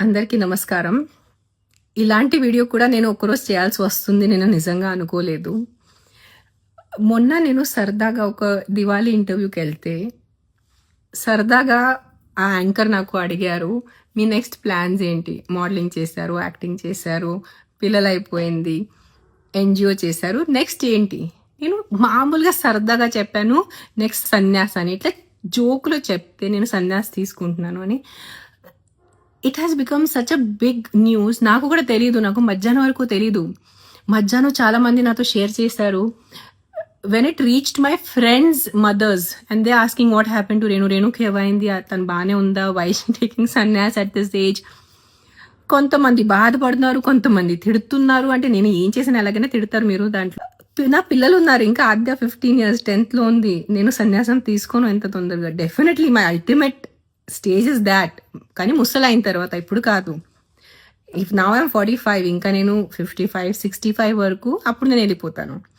అందరికీ నమస్కారం. ఇలాంటి వీడియో కూడా నేను ఒకరోజు చేయాల్సి వస్తుంది నేను నిజంగా అనుకోలేదు. మొన్న నేను సరదాగా ఒక దివాళీ ఇంటర్వ్యూకి వెళ్తే సరదాగా ఆ యాంకర్ నాకు అడిగారు మీ నెక్స్ట్ ప్లాన్స్ ఏంటి? మోడలింగ్ చేశారు యాక్టింగ్ చేశారు పిల్లలు అయిపోయింది ఎన్జిఓ చేశారు నెక్స్ట్ ఏంటి? నేను మామూలుగా సరదాగా చెప్పాను నెక్స్ట్ సన్యాస్ అని. ఇట్లా జోకులో చెప్తే నేను సన్యాస్ తీసుకుంటున్నాను అని. It has become such a big news నాకు కూడా తెలియదు నాకు మధ్యాహ్నం వరకు తెలీదు. మధ్యాహ్నం చాలా మంది నాతో షేర్ చేశారు. When it reached my friends mothers and they asking what happen to Renu రేణుకి ఏమైంది? తను బాగానే ఉందా? Why's taking sanyas at this age కొంతమంది బాధపడుతున్నారు కొంతమంది తిడుతున్నారు. అంటే నేను ఏం చేసిన ఎలాగైనా తిడతారు మీరు దాంట్లో. నా పిల్లలు ఉన్నారు ఇంకా ఆద్య ఫిఫ్టీన్ ఇయర్స్ టెన్త్లో ఉంది. నేను సన్యాసం తీసుకోను ఎంత తొందరగా. Definitely my ultimate stage is that కానీ ముసలైన తర్వాత ఇప్పుడు కాదు. ఇఫ్ నా ఐమ్ ఫార్టీ ఫైవ్ ఇంకా నేను ఫిఫ్టీ ఫైవ్ సిక్స్టీ ఫైవ్ వరకు అప్పుడు నేను వెళ్ళిపోతాను.